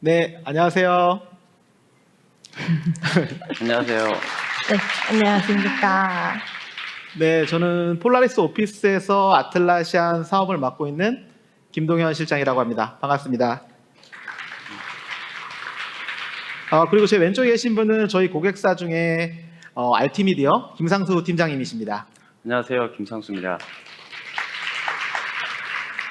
네, 안녕하세요. 안녕하세요. 네, 안녕하십니까. 네, 저는 폴라리스 오피스에서 아틀라시안 사업을 맡고 있는 김동현 실장이라고 합니다. 반갑습니다. 아, 그리고 제 왼쪽에 계신 분은 저희 고객사 중에 어, 알티미디어 김상수 팀장님이십니다. 안녕하세요. 김상수입니다.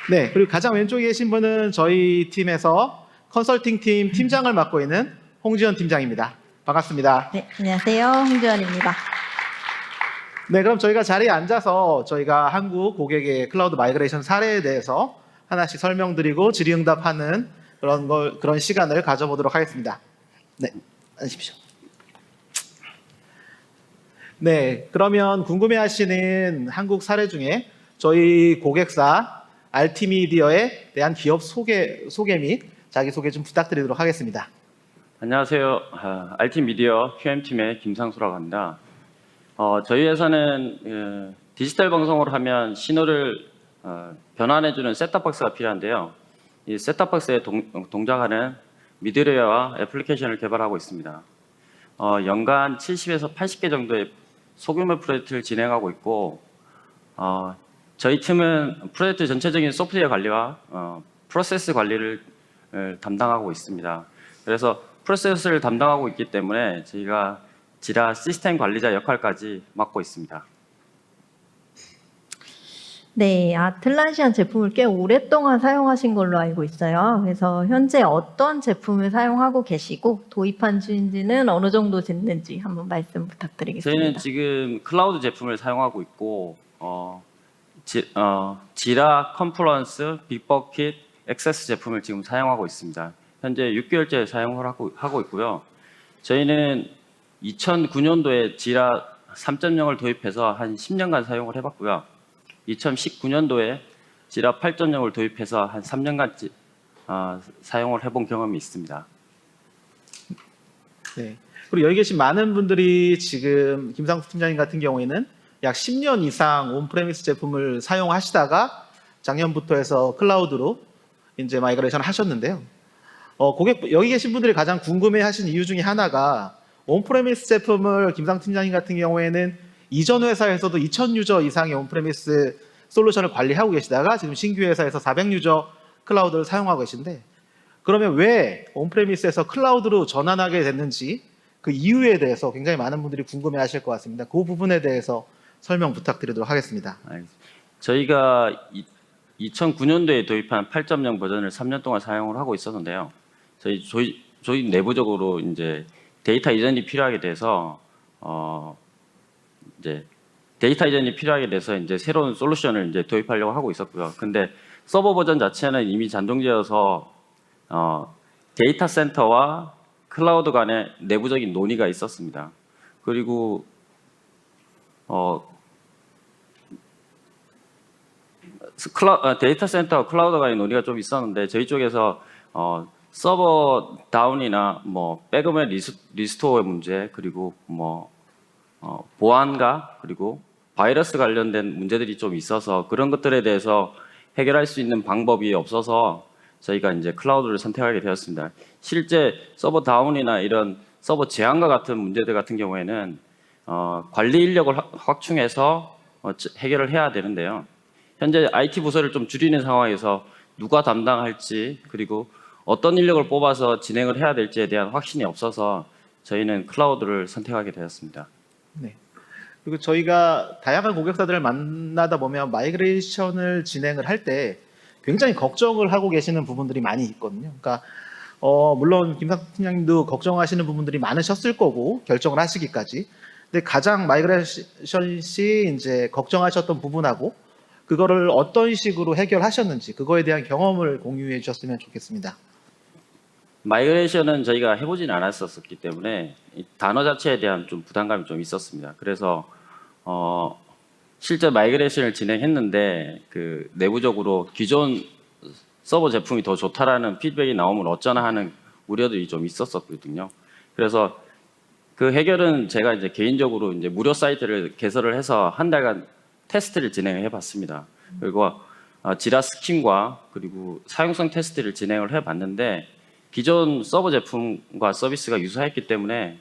네, 그리고 가장 왼쪽에 계신 분은 저희 팀에서 컨설팅 팀 팀장을 맡고 있는 홍지연 팀장입니다. 반갑습니다. 네, 안녕하세요. 홍주원입니다. 네, 그럼 저희가 자리에 앉아서 저희가 한국 고객의 클라우드 마이그레이션 사례에 대해서 하나씩 설명드리고 질의응답하는 그런 걸 그런 시간을 가져보도록 하겠습니다. 네, 앉으십시오. 네, 그러면 궁금해하시는 한국 사례 중에 저희 고객사 알티미디어에 대한 기업 소개 소개 및 자기 소개 좀 부탁드리도록 하겠습니다. 안녕하세요. 아, 알티 미디어 QM팀의 김상수라고 합니다. 어, 저희 회사는 어, 디지털 방송을 하면 신호를 어, 변환해주는 셋탑박스가 필요한데요. 이 셋탑박스에 동, 동작하는 미드웨어와 애플리케이션을 개발하고 있습니다. 어, 연간 70에서 80개 정도의 소규모 프로젝트를 진행하고 있고 어, 저희 팀은 프로젝트 전체적인 소프트웨어 관리와 어, 프로세스 관리를 어, 담당하고 있습니다. 그래서 프로세스를 담당하고 있기 때문에 저희가 지라 시스템 관리자 역할까지 맡고 있습니다. 네, 아틀란시안 제품을 꽤 오랫동안 사용하신 걸로 알고 있어요. 그래서 현재 어떤 제품을 사용하고 계시고 도입한 지는 어느 정도 됐는지 한번 말씀 부탁드리겠습니다. 저희는 지금 클라우드 제품을 사용하고 있고 어, 지, 어, 지라 컨플런스, 빅버킷, 액세스 제품을 지금 사용하고 있습니다. 현재 6개월째 사용을 하고, 하고 있고요. 저희는 2009년도에 지라 3.0을 도입해서 한 10년간 사용을 해봤고요. 2019년도에 지라 8.0을 도입해서 한 3년간 어, 사용을 해본 경험이 있습니다. 네. 그리고 여기 계신 많은 분들이 지금 김상수 팀장님 같은 경우에는 약 10년 이상 온프레미스 제품을 사용하시다가 작년부터 해서 클라우드로 이제 마이그레이션 하셨는데요. 어, 고객 여기 계신 분들이 가장 궁금해하신 이유 중에 하나가 온프레미스 제품을 김상 팀장님 같은 경우에는 이전 회사에서도 2,000 유저 이상의 온프레미스 솔루션을 관리하고 계시다가 지금 신규 회사에서 400 유저 클라우드를 사용하고 계신데 그러면 왜 온프레미스에서 클라우드로 전환하게 됐는지 그 이유에 대해서 굉장히 많은 분들이 궁금해하실 것 같습니다. 그 부분에 대해서 설명 부탁드리도록 하겠습니다. 저희가 2009년도에 도입한 8.0 버전을 3년 동안 사용을 하고 있었는데요. 저희 저희, 저희 내부적으로 이제 데이터 이전이 필요하게 돼서 어 이제 데이터 이전이 필요하게 돼서 이제 새로운 솔루션을 이제 도입하려고 하고 있었고요. 근데 서버 버전 자체는 이미 잔존되어서 어 데이터 센터와 클라우드 간의 내부적인 논의가 있었습니다. 그리고 어 클라, 어, 데이터 센터 클라우드 간의 논의가 좀 있었는데 저희 쪽에서 어, 서버 다운이나 뭐 백업의 리스, 리스 토어의 문제 그리고 뭐 어, 보안과 그리고 바이러스 관련된 문제들이 좀 있어서 그런 것들에 대해서 해결할 수 있는 방법이 없어서 저희가 이제 클라우드를 선택하게 되었습니다. 실제 서버 다운이나 이런 서버 제한과 같은 문제들 같은 경우에는 어, 관리 인력을 확- 확충해서 어, 해결을 해야 되는데요. 현재 IT 부서를 좀 줄이는 상황에서 누가 담당할지 그리고 어떤 인력을 뽑아서 진행을 해야 될지에 대한 확신이 없어서 저희는 클라우드를 선택하게 되었습니다. 네. 그리고 저희가 다양한 고객사들을 만나다 보면 마이그레이션을 진행을 할 때 굉장히 걱정을 하고 계시는 부분들이 많이 있거든요. 그러니까 어, 물론 김상 팀장님도 걱정하시는 부분들이 많으셨을 거고 결정을 하시기까지. 근데 가장 마이그레이션 시 이제 걱정하셨던 부분하고 그거를 어떤 식으로 해결하셨는지 그거에 대한 경험을 공유해 주셨으면 좋겠습니다. 마이그레이션은 저희가 해보진 않았었기 때문에 이 단어 자체에 대한 좀 부담감이 좀 있었습니다. 그래서 어, 실제 마이그레이션을 진행했는데 그 내부적으로 기존 서버 제품이 더 좋다라는 피드백이 나오면 어쩌나 하는 우려들이 좀 있었었거든요. 그래서 그 해결은 제가 이제 개인적으로 이제 무료 사이트를 개설을 해서 한 달간 테스트를 진행해 봤습니다. 그리고 어, 지라 스킨과 그리고 사용성 테스트를 진행을 해 봤는데 기존 서버 제품과 서비스가 유사했기 때문에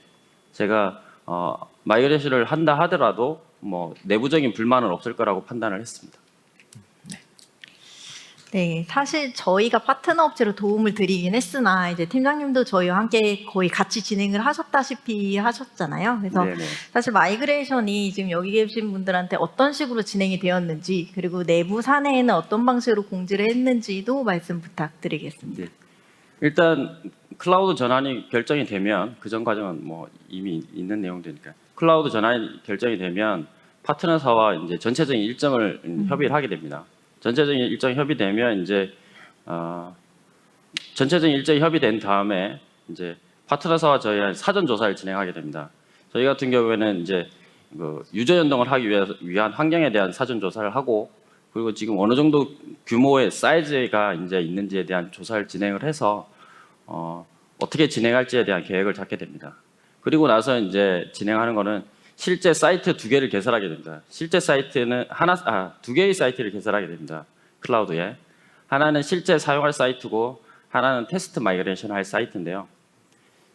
제가 어, 마이그레이션을 한다 하더라도 뭐 내부적인 불만은 없을 거라고 판단을 했습니다. 네, 사실 저희가 파트너 업체로 도움을 드리긴 했으나 이제 팀장님도 저희와 함께 거의 같이 진행을 하셨다시피 하셨잖아요. 그래서 네네. 사실 마이그레이션이 지금 여기 계신 분들한테 어떤 식으로 진행이 되었는지 그리고 내부 사내에는 어떤 방식으로 공지를 했는지도 말씀 부탁드리겠습니다. 네. 일단 클라우드 전환이 결정이 되면 그 전 과정은 뭐 이미 있는 내용들이니까 클라우드 전환이 결정이 되면 파트너사와 이제 전체적인 일정을 협의를 하게 됩니다. 전체적인 일정 협의되면 이제 어, 전체적인 일정이 협의된 다음에 이제 파트너사와 저희 사전 조사를 진행하게 됩니다. 저희 같은 경우에는 이제 그 유저 연동을 하기 위해 위한 환경에 대한 사전 조사를 하고 그리고 지금 어느 정도 규모의 사이즈가 이제 있는지에 대한 조사를 진행을 해서 어, 어떻게 진행할지에 대한 계획을 잡게 됩니다. 그리고 나서 이제 진행하는 거는 실제 사이트 두 개를 개설하게 됩니다. 실제 사이트는 하나 아, 두 개의 사이트를 개설하게 됩니다. 클라우드에 하나는 실제 사용할 사이트고 하나는 테스트 마이그레이션 할 사이트인데요.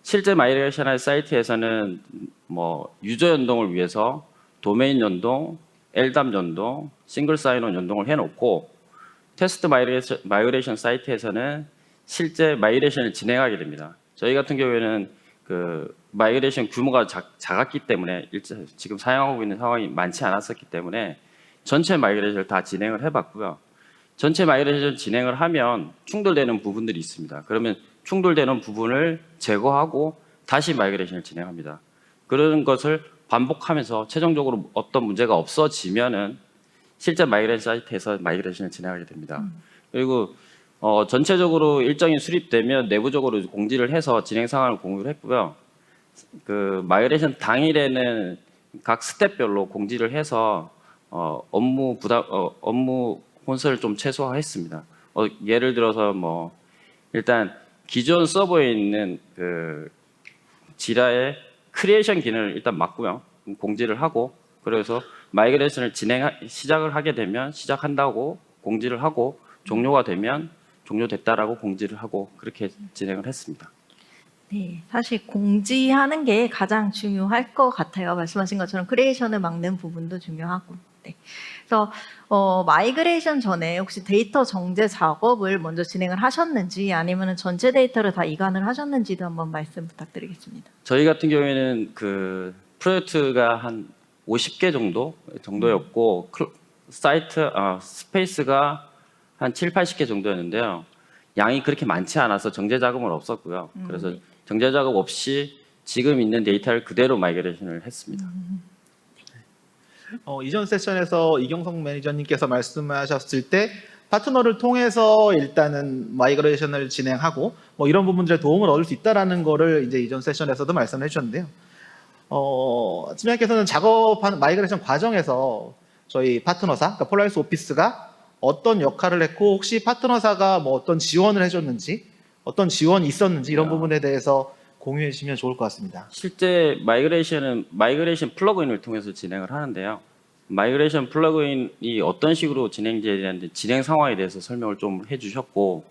실제 마이그레이션 할 사이트에서는 뭐 유저 연동을 위해서 도메인 연동, LDAP 연동, 싱글 사인온 연동을 해놓고 테스트 마이그레이션, 마이그레이션 사이트에서는 실제 마이그레이션을 진행하게 됩니다. 저희 같은 경우에는 그 마이그레이션 규모가 작, 작았기 때문에 일제, 지금 사용하고 있는 상황이 많지 않았었기 때문에 전체 마이그레이션을 다 진행을 해봤고요. 전체 마이그레이션 진행을 하면 충돌되는 부분들이 있습니다. 그러면 충돌되는 부분을 제거하고 다시 마이그레이션을 진행합니다. 그런 것을 반복하면서 최종적으로 어떤 문제가 없어지면은 실제 마이그레이션 사이트에서 마이그레이션을 진행하게 됩니다. 그리고 어, 전체적으로 일정이 수립되면 내부적으로 공지를 해서 진행 상황을 공유를 했고요. 그 마이그레이션 당일에는 각 스텝별로 공지를 해서 어, 업무 부담 어, 업무 혼선을 좀 최소화했습니다. 어, 예를 들어서 뭐 일단 기존 서버에 있는 그 지라의 크리에이션 기능을 일단 막고요. 공지를 하고 그래서 마이그레이션을 진행 시작을 하게 되면 시작한다고 공지를 하고 종료가 되면 종료됐다라고 공지를 하고 그렇게 진행을 했습니다. 네, 사실 공지하는 게 가장 중요할 것 같아요. 말씀하신 것처럼 크리에이션을 막는 부분도 중요하고. 네. 그래서 어, 마이그레이션 전에 혹시 데이터 정제 작업을 먼저 진행을 하셨는지 아니면 전체 데이터를 다 이관을 하셨는지도 한번 말씀 부탁드리겠습니다. 저희 같은 경우에는 그 프로젝트가 한 50개 정도 정도였고 클- 사이트 아, 스페이스가 한 7, 80개 정도였는데요. 양이 그렇게 많지 않아서 정제 작업은 없었고요. 음, 그래서 네. 정제 작업 없이 지금 있는 데이터를 그대로 마이그레이션을 했습니다. 어, 이전 세션에서 이경성 매니저님께서 말씀하셨을 때 파트너를 통해서 일단은 마이그레이션을 진행하고 뭐 이런 부분들의 도움을 얻을 수 있다라는 거를 이제 이전 세션에서도 말씀해 주셨는데요. 어, 팀장님께서는 작업하는 마이그레이션 과정에서 저희 파트너사, 그러니까 폴라리스 오피스가 어떤 역할을 했고 혹시 파트너사가 뭐 어떤 지원을 해줬는지 어떤 지원이 있었는지 이런 야. 부분에 대해서 공유해 주시면 좋을 것 같습니다. 실제 마이그레이션은 마이그레이션 플러그인을 통해서 진행을 하는데요. 마이그레이션 플러그인이 어떤 식으로 진행되에 대한 진행 상황에 대해서 설명을 좀 해주셨고,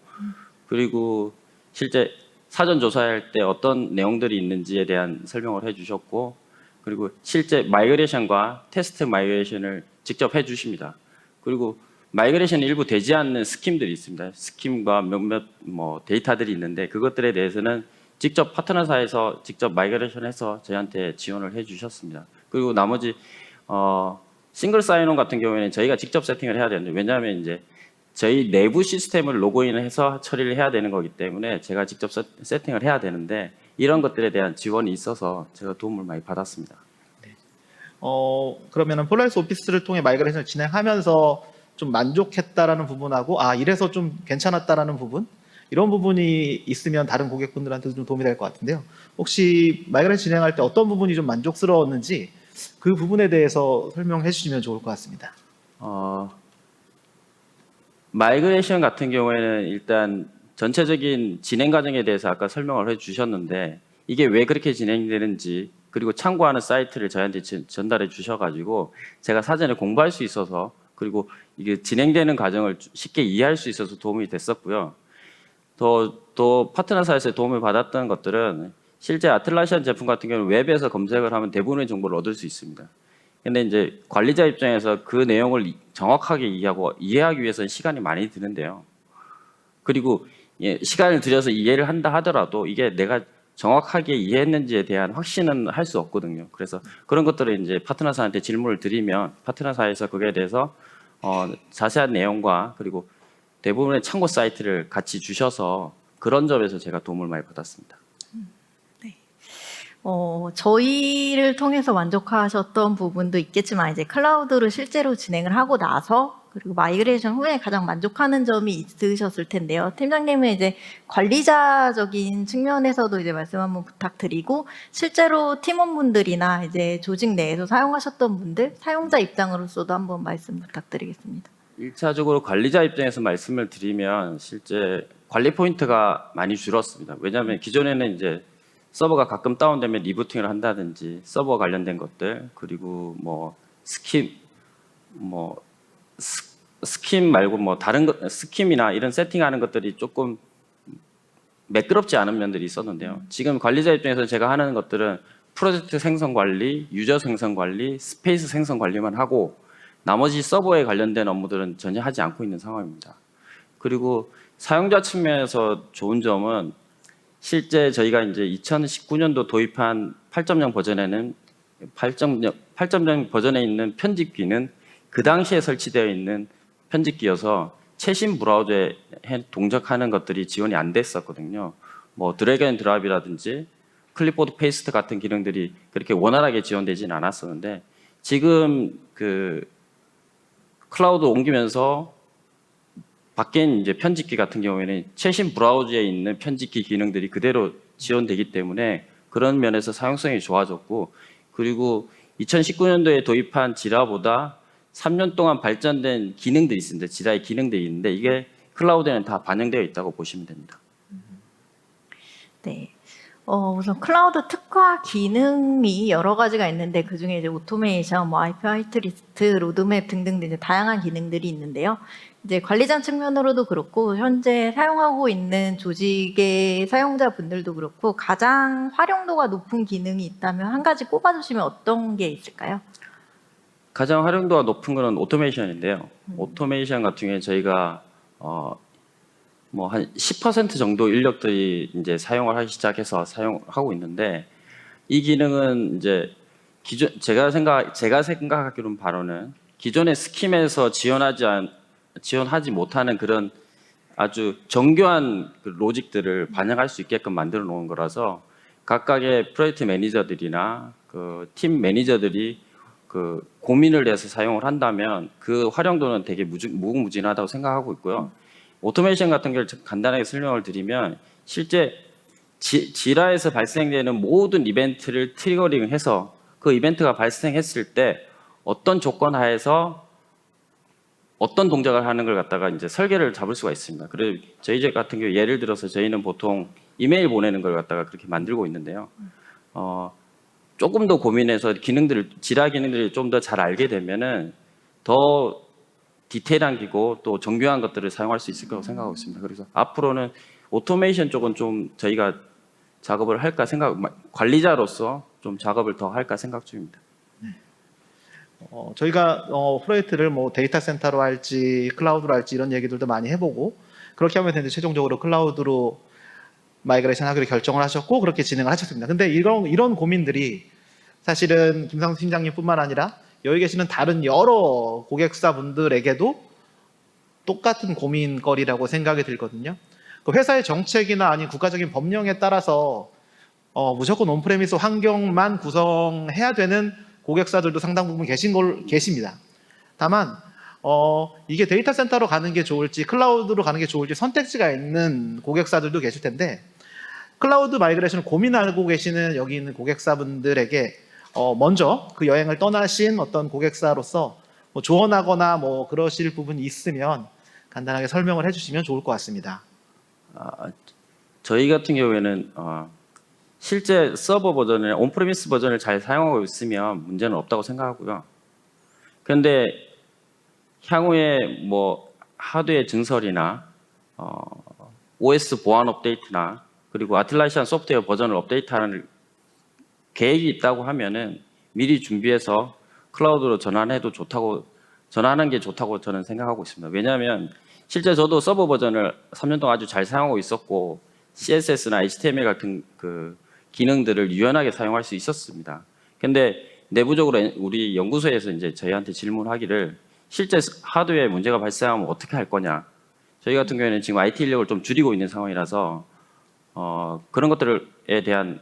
그리고 실제 사전 조사할 때 어떤 내용들이 있는지에 대한 설명을 해주셨고, 그리고 실제 마이그레이션과 테스트 마이그레이션을 직접 해주십니다. 그리고 마이그레이션 일부 되지 않는 스킴들이 있습니다. 스킴과 몇몇 뭐 데이터들이 있는데 그것들에 대해서는 직접 파트너사에서 직접 마이그레이션해서 저희한테 지원을 해주셨습니다. 그리고 나머지 어, 싱글 사인온 같은 경우에는 저희가 직접 세팅을 해야 되는데 왜냐하면 이제 저희 내부 시스템을 로그인을 해서 처리를 해야 되는 거기 때문에 제가 직접 세- 세팅을 해야 되는데 이런 것들에 대한 지원이 있어서 제가 도움을 많이 받았습니다. 어 그러면은 폴라리스 오피스를 통해 마이그레이션을 진행하면서 좀 만족했다라는 부분하고 아 이래서 좀 괜찮았다라는 부분 이런 부분이 있으면 다른 고객분들한테도 좀 도움이 될 것 같은데요. 혹시 마이그레이션 진행할 때 어떤 부분이 좀 만족스러웠는지 그 부분에 대해서 설명해 주시면 좋을 것 같습니다. 어, 마이그레이션 같은 경우에는 일단 전체적인 진행 과정에 대해서 아까 설명을 해 주셨는데 이게 왜 그렇게 진행되는지 그리고 참고하는 사이트를 저희한테 전- 전달해 주셔가지고 제가 사전에 공부할 수 있어서 그리고 이게 진행되는 과정을 쉽게 이해할 수 있어서 도움이 됐었고요. 더, 또 파트너사에서 도움을 받았던 것들은 실제 아틀라시안 제품 같은 경우는 웹에서 검색을 하면 대부분의 정보를 얻을 수 있습니다. 근데 이제 관리자 입장에서 그 내용을 이- 정확하게 이해하고 이해하기 위해서는 시간이 많이 드는데요. 그리고 예, 시간을 들여서 이해를 한다 하더라도 이게 내가 정확하게 이해했는지에 대한 확신은 할 수 없거든요. 그래서 그런 것들을 이제 파트너사한테 질문을 드리면 파트너사에서 그거에 대해서 어, 자세한 내용과 그리고 대부분의 참고 사이트를 같이 주셔서 그런 점에서 제가 도움을 많이 받았습니다. 어, 저희를 통해서 만족하셨던 부분도 있겠지만 이제 클라우드를 실제로 진행을 하고 나서 그리고 마이그레이션 후에 가장 만족하는 점이 있으셨을 텐데요. 팀장님은 이제 관리자적인 측면에서도 이제 말씀 한번 부탁드리고 실제로 팀원분들이나 이제 조직 내에서 사용하셨던 분들 사용자 입장으로서도 한번 말씀 부탁드리겠습니다. 일차적으로 관리자 입장에서 말씀을 드리면 실제 관리 포인트가 많이 줄었습니다. 왜냐하면 기존에는 이제 서버가 가끔 다운되면 리부팅을 한다든지 서버 관련된 것들 그리고 뭐 스킵 뭐 스, 스킴 말고 뭐 다른 것 스킴이나 이런 세팅하는 것들이 조금 매끄럽지 않은 면들이 있었는데요. 지금 관리자 입장에서 제가 하는 것들은 프로젝트 생성 관리, 유저 생성 관리, 스페이스 생성 관리만 하고 나머지 서버에 관련된 업무들은 전혀 하지 않고 있는 상황입니다. 그리고 사용자 측면에서 좋은 점은 실제 저희가 이제 2019년도 도입한 8.0 버전에는 8.0, 8.0 버전에 있는 편집기는 그 당시에 설치되어 있는 편집기여서 최신 브라우저에 해- 동작하는 것들이 지원이 안 됐었거든요. 뭐 드래그 앤 드랍이라든지 클립보드 페이스트 같은 기능들이 그렇게 원활하게 지원되지는 않았었는데 지금 그 클라우드 옮기면서 밖에 이제 편집기 같은 경우에는 최신 브라우저에 있는 편집기 기능들이 그대로 지원되기 때문에 그런 면에서 사용성이 좋아졌고 그리고 2019년도에 도입한 지라보다 3년 동안 발전된 기능들이 있습니다. 지라의 기능들이 있는데 이게 클라우드에는 다 반영되어 있다고 보시면 됩니다. 네. 어, 우선 클라우드 특화 기능이 여러 가지가 있는데 그 중에 이제 오토메이션, 뭐 IP 화이트리스트, 로드맵 등등 이제 다양한 기능들이 있는데요. 이제 관리자 측면으로도 그렇고 현재 사용하고 있는 조직의 사용자분들도 그렇고 가장 활용도가 높은 기능이 있다면 한 가지 꼽아주시면 어떤 게 있을까요? 가장 활용도가 높은 거는 오토메이션인데요. 오토메이션 같은 경우에 저희가 어, 뭐 한 10% 정도 인력들이 이제 사용을 하기 시작해서 사용하고 있는데 이 기능은 이제 기존 제가 생각 제가 생각하기로는 바로는 기존의 스킴에서 지원하지 않, 지원하지 못하는 그런 아주 정교한 그 로직들을 반영할 수 있게끔 만들어 놓은 거라서 각각의 프로젝트 매니저들이나 그 팀 매니저들이 그 고민을 해서 사용을 한다면 그 활용도는 되게 무궁무진하다고 생각하고 있고요. 오토메이션 같은 걸 간단하게 설명을 드리면 실제 지, 지라에서 발생되는 모든 이벤트를 트리거링해서 그 이벤트가 발생했을 때 어떤 조건 하에서 어떤 동작을 하는 걸 갖다가 이제 설계를 잡을 수가 있습니다. 그래서 저희 집 같은 경우 예를 들어서 저희는 보통 이메일 보내는 걸 갖다가 그렇게 만들고 있는데요. 어, 조금 더 고민해서 기능들을 지라 기능들을 좀 더 잘 알게 되면은 더 디테일한 기고 또 정교한 것들을 사용할 수 있을 거라고 생각하고 있습니다. 그래서 앞으로는 오토메이션 쪽은 좀 저희가 작업을 할까 생각 관리자로서 좀 작업을 더 할까 생각 중입니다. 어, 저희가 어, 프로젝트를 뭐 데이터 센터로 할지 클라우드로 할지 이런 얘기들도 많이 해보고 그렇게 하면 되는데 최종적으로 클라우드로 마이그레이션 하기로 결정을 하셨고 그렇게 진행을 하셨습니다. 근데 이런 이런 고민들이 사실은 김상수 팀장님뿐만 아니라 여기 계시는 다른 여러 고객사분들에게도 똑같은 고민거리라고 생각이 들거든요. 그 회사의 정책이나 아닌 국가적인 법령에 따라서 어, 무조건 온프레미스 환경만 구성해야 되는 고객사들도 상당 부분 계신 걸 계십니다. 다만 어, 이게 데이터 센터로 가는 게 좋을지 클라우드로 가는 게 좋을지 선택지가 있는 고객사들도 계실 텐데 클라우드 마이그레이션을 고민하고 계시는 여기 있는 고객사분들에게 어, 먼저 그 여행을 떠나신 어떤 고객사로서 뭐 조언하거나 뭐 그러실 부분이 있으면 간단하게 설명을 해주시면 좋을 것 같습니다. 아, 저희 같은 경우에는 어, 실제 서버 버전을 온프레미스 버전을 잘 사용하고 있으면 문제는 없다고 생각하고요. 그런데 향후에 뭐 하드웨어 증설이나 어, OS 보안 업데이트나 그리고 아틀라시안 소프트웨어 버전을 업데이트하는 계획이 있다고 하면은 미리 준비해서 클라우드로 전환해도 좋다고 전환하는 게 좋다고 저는 생각하고 있습니다. 왜냐하면 실제 저도 서버 버전을 3년 동안 아주 잘 사용하고 있었고 CSS나 HTML 같은 그 기능들을 유연하게 사용할 수 있었습니다. 근데 내부적으로 우리 연구소에서 이제 저희한테 질문하기를 실제 하드웨어에 문제가 발생하면 어떻게 할 거냐. 저희 같은 경우에는 지금 IT 인력을 좀 줄이고 있는 상황이라서 어, 그런 것들에 대한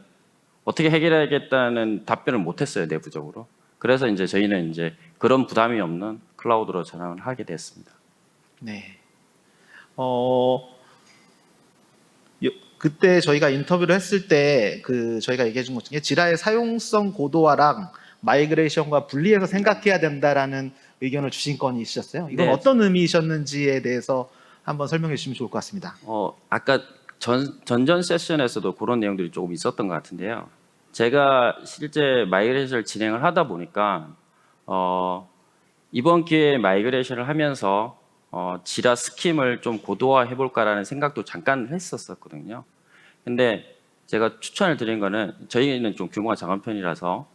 어떻게 해결하겠다는 답변을 못했어요 내부적으로. 그래서 이제 저희는 이제 그런 부담이 없는 클라우드로 전환을 하게 됐습니다. 네. 어, 요- 그때 저희가 인터뷰를 했을 때 그 저희가 얘기해 준 것 중에 지라의 사용성 고도화랑 마이그레이션과 분리해서 생각해야 된다라는 의견을 주신 건이 있으셨어요. 이건 네. 어떤 의미이셨는지에 대해서 한번 설명해 주시면 좋을 것 같습니다. 어, 아까 전, 전전 세션에서도 그런 내용들이 조금 있었던 것 같은데요. 제가 실제 마이그레이션을 진행을 하다 보니까 어, 이번 기회에 마이그레이션을 하면서 어, 지라 스킴을 좀 고도화 해 볼까라는 생각도 잠깐 했었었거든요. 근데 제가 추천을 드린 거는 저희는 좀 규모가 작은 편이라서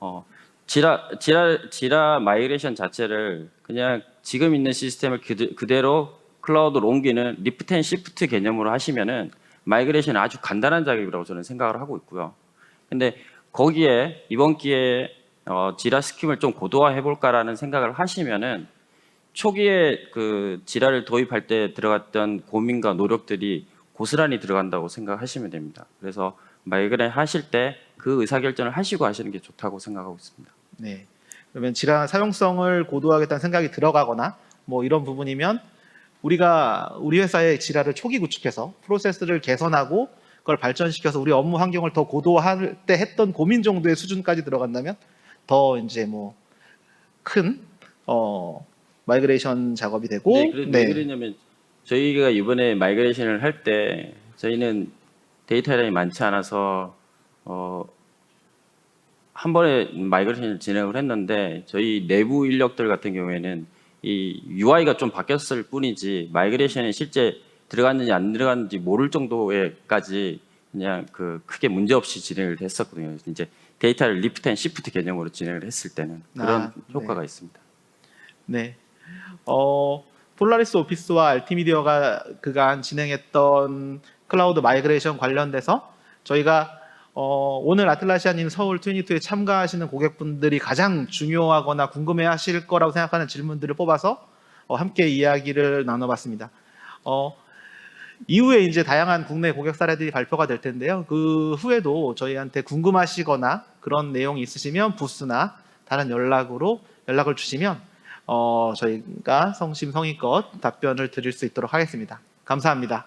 어, 지라 지라 지라 마이그레이션 자체를 그냥 지금 있는 시스템을 그대, 그대 로 클라우드로 옮기는 리프트 앤 시프트 개념으로 하시면은 마이그레이션은 아주 간단한 작업이라고 저는 생각을 하고 있고요. 근데 거기에 이번 기회에 어, 지라 스킴을 좀 고도화해 볼까라는 생각을 하시면은 초기에 그 지라를 도입할 때 들어갔던 고민과 노력들이 고스란히 들어간다고 생각하시면 됩니다. 그래서 마이그레 하실 때 그 의사결정을 하시고 하시는 게 좋다고 생각하고 있습니다. 네. 그러면 지라 사용성을 고도화하겠다는 생각이 들어가거나 뭐 이런 부분이면 우리가 우리 회사의 지라를 초기 구축해서 프로세스를 개선하고 그걸 발전시켜서 우리 업무 환경을 더 고도화할 때 했던 고민 정도의 수준까지 들어간다면 더 이제 뭐큰 어, 마이그레이션 작업이 되고 네, 그래, 왜 그러냐면 저희가 이번에 마이그레이션을 할 때 저희는 데이터량이 많지 않아서 어, 한 번에 마이그레이션을 진행을 했는데 저희 내부 인력들 같은 경우에는 이 UI가 좀 바뀌었을 뿐이지 마이그레이션이 실제 들어갔는지 안 들어갔는지 모를 정도에까지 그냥 그 크게 문제 없이 진행을 했었거든요. 이제 데이터를 리프트 앤 시프트 개념으로 진행을 했을 때는 그런 아, 네. 효과가 있습니다. 네. 어, 폴라리스 오피스와 알티미디어가 그간 진행했던 클라우드 마이그레이션 관련돼서 저희가 어, 오늘 아틀라시아님 서울 트위니트에 참가하시는 고객분들이 가장 중요하거나 궁금해하실 거라고 생각하는 질문들을 뽑아서 어, 함께 이야기를 나눠봤습니다. 어, 이후에 이제 다양한 국내 고객 사례들이 발표가 될 텐데요. 그 후에도 저희한테 궁금하시거나 그런 내용이 있으시면 부스나 다른 연락으로 연락을 주시면 어, 저희가 성심성의껏 답변을 드릴 수 있도록 하겠습니다. 감사합니다.